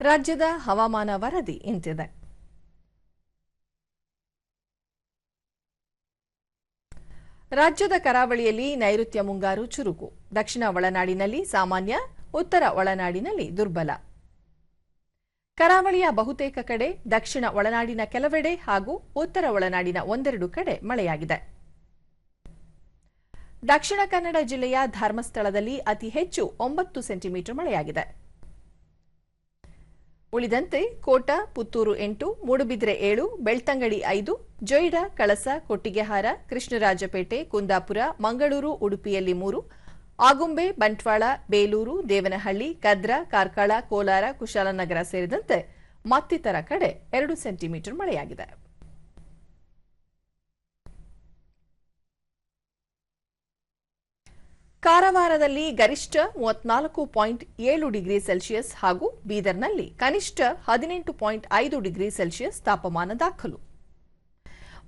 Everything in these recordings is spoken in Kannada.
ರಾಜ್ಯದ ಹವಾಮಾನ ವರದಿ ಇಂತಿದೆ. ರಾಜ್ಯದ ಕರಾವಳಿಯಲ್ಲಿ ನೈಋತ್ಯ ಮುಂಗಾರು ಚುರುಕು. ದಕ್ಷಿಣ ಒಳನಾಡಿನಲ್ಲಿ ಸಾಮಾನ್ಯ, ಉತ್ತರ ಒಳನಾಡಿನಲ್ಲಿ ದುರ್ಬಲ. ಕರಾವಳಿಯ ಬಹುತೇಕ ಕಡೆ ದಕ್ಷಿಣ ಒಳನಾಡಿನ ಕೆಲವೆಡೆ ಹಾಗೂ ಉತ್ತರ ಒಳನಾಡಿನ ಒಂದೆರಡು ಕಡೆ ಮಳೆಯಾಗಿದೆ. ದಕ್ಷಿಣ ಕನ್ನಡ ಜಿಲ್ಲೆಯ ಧರ್ಮಸ್ಥಳದಲ್ಲಿ ಅತಿ ಹೆಚ್ಚು ಒಂಬತ್ತು ಸೆಂಟಿಮೀಟರ್ ಮಳೆಯಾಗಿದೆ. ಉಳಿದಂತೆ ಕೋಟ, ಪುತ್ತೂರು ಎಂಟು, ಮೂಡುಬಿದ್ರೆ ಏಳು, ಬೆಳ್ತಂಗಡಿ ಐದು, ಜೊಯ್ಡಾ, ಕಳಸ, ಕೊಟ್ಟಿಗೆಹಾರ, ಕೃಷ್ಣರಾಜಪೇಟೆ, ಕುಂದಾಪುರ, ಮಂಗಳೂರು, ಉಡುಪಿಯಲ್ಲಿ ಮೂರು, ಆಗುಂಬೆ, ಬಂಟ್ವಾಳ, ಬೇಲೂರು, ದೇವನಹಳ್ಳಿ, ಕದ್ರ, ಕಾರ್ಕಳ, ಕೋಲಾರ, ಕುಶಾಲನಗರ ಸೇರಿದಂತೆ ಮತ್ತಿತರ ಕಡೆ ಎರಡು ಸೆಂಟಿಮೀಟರ್ ಮಳೆಯಾಗಿದೆ. ಕಾರವಾರದಲ್ಲಿ ಗರಿಷ್ಠ ಮೂವತ್ನಾಲ್ಕು ಪಾಯಿಂಟ್ ಏಳು ಡಿಗ್ರಿ ಸೆಲ್ಸಿಯಸ್ ಹಾಗೂ ಬೀದರ್ನಲ್ಲಿ ಕನಿಷ್ಠ ಹದಿನೆಂಟು ಪಾಯಿಂಟ್ ಐದು ಡಿಗ್ರಿ ಸೆಲ್ಸಿಯಸ್ ತಾಪಮಾನ ದಾಖಲು.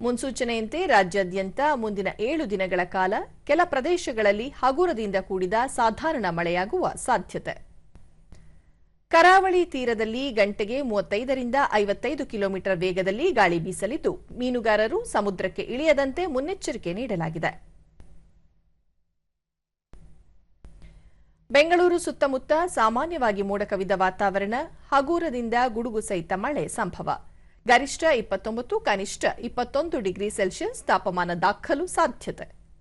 ಮುನ್ಸೂಚನೆಯಂತೆ ರಾಜ್ಯಾದ್ಯಂತ ಮುಂದಿನ ಏಳು ದಿನಗಳ ಕಾಲ ಕೆಲ ಪ್ರದೇಶಗಳಲ್ಲಿ ಹಗುರದಿಂದ ಕೂಡಿದ ಸಾಧಾರಣ ಮಳೆಯಾಗುವ ಸಾಧ್ಯತೆ. ಕರಾವಳಿ ತೀರದಲ್ಲಿ ಗಂಟೆಗೆ ಮೂವತ್ತೈದರಿಂದ ಐವತ್ತೈದು ಕಿಲೋಮೀಟರ್ ವೇಗದಲ್ಲಿ ಗಾಳಿ ಬೀಸಲಿದ್ದು, ಮೀನುಗಾರರು ಸಮುದ್ರಕ್ಕೆ ಇಳಿಯದಂತೆ ಮುನ್ನೆಚ್ಚರಿಕೆ ನೀಡಲಾಗಿದೆ. ಬೆಂಗಳೂರು ಸುತ್ತಮುತ್ತ ಸಾಮಾನ್ಯವಾಗಿ ಮೋಡ ಕವಿದ ವಾತಾವರಣ, ಹಗೂರದಿಂದ ಗುಡುಗು ಸಹಿತ ಮಳೆ ಸಂಭವ. ಗರಿಷ್ಠ ಇಪ್ಪತ್ತೊಂಬತ್ತು, ಕನಿಷ್ಠ ಇಪ್ಪತ್ತೊಂದು ಡಿಗ್ರಿ ಸೆಲ್ಸಿಯಸ್ ತಾಪಮಾನ ದಾಖಲು ಸಾಧ್ಯತೆ.